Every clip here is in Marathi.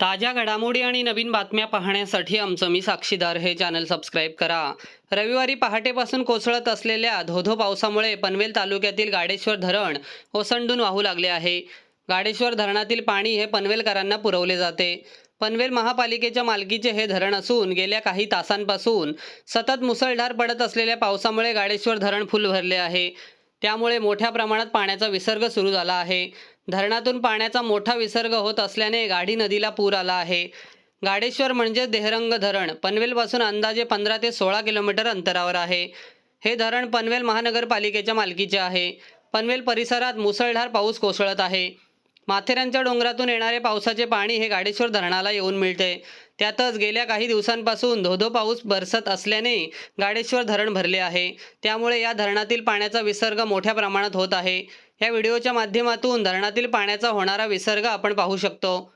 ताज्या घडामोडी आणि नवीन बातम्या पाहण्यासाठी आमचं मी साक्षीदार हे चॅनल सबस्क्राईब करा. रविवारी पहाटेपासून कोसळत असलेल्या धोधो पावसामुळे पनवेल तालुक्यातील गाडेश्वर धरण ओसंडून वाहू लागले आहे. गाडेश्वर धरणातील पाणी हे पनवेलकरांना पुरवले जाते. पनवेल महापालिकेच्या मालकीचे हे धरण असून गेल्या काही तासांपासून सतत मुसळधार पडत असलेल्या पावसामुळे गाडेश्वर धरण फुल भरले आहे. त्यामुळे मोठ्या प्रमाणात पाण्याचा विसर्ग सुरू झाला आहे. धरणातून पाण्याचा मोठा विसर्ग होत असल्याने गाढी नदीला पूर आला आहे. गाडेश्वर म्हणजे देहरंग धरण. पनवेलपासून अंदाजे पंधरा ते सोळा किलोमीटर अंतरावर आहे. हे धरण पनवेल महानगरपालिकेच्या मालकीचे आहे. पनवेल परिसरात मुसळधार पाऊस कोसळत आहे. माथेरानच्या डोंगरातून येणारे पावसाचे पाणी हे गाडेश्वर धरणाला येऊन मिळते. त्यातच गेल्या काही दिवसांपासून धोधो पाऊस बरसत असल्याने गाडेश्वर धरण भरले आहे. त्यामुळे या धरणातील पाण्याचा विसर्ग मोठ्या प्रमाणात होत आहे. या व्हिडिओच्या माध्यमातून धरणातील पाण्याचा होणारा विसर्ग आपण पाहू शकतो.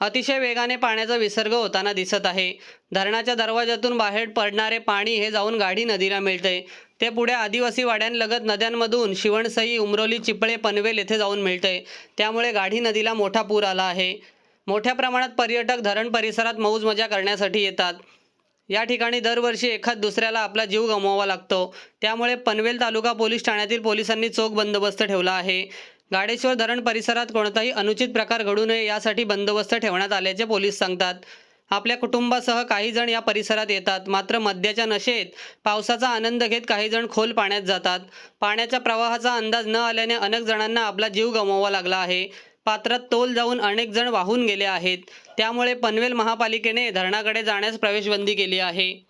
अतिशय वेगाने पाण्याचा विसर्ग होताना दिसत आहे. धरणाच्या दरवाजातून बाहेर पडणारे पाणी हे जाऊन गाढी नदीला मिळते. ते पुढे आदिवासी वाड्यांलगत नद्यांमधून शिवणसई उमरोली चिपळे पनवेल येथे जाऊन मिळते. त्यामुळे गाढी नदीला मोठा पूर आला आहे. मोठ्या प्रमाणात पर्यटक धरण परिसरात मौज मजा करण्यासाठी येतात. या ठिकाणी दरवर्षी एखाद दुसऱ्याला आपला जीव गमवावा लागतो. त्यामुळे पनवेल तालुका पोलीस ठाण्यातील पोलिसांनी चोख बंदोबस्त ठेवला आहे. गाडेश्वर धरण परिसरात कोणताही अनुचित प्रकार घडू नये यासाठी बंदोबस्त ठेवण्यात आल्याचे पोलीस सांगतात. आपल्या कुटुंबासह काही जण या परिसरात येतात. मात्र मद्याच्या नशेत पावसाचा आनंद घेत काही जण खोल पाण्यात जातात. पाण्याच्या प्रवाहाचा अंदाज न आल्याने अनेक जणांना आपला जीव गमवावा लागला आहे. पात्रात तोल जाऊन अनेक जण वाहून गेले आहेत. त्यामुळे पनवेल महापालिकेने धरणाकडे जाण्यास प्रवेशबंदी केली आहे.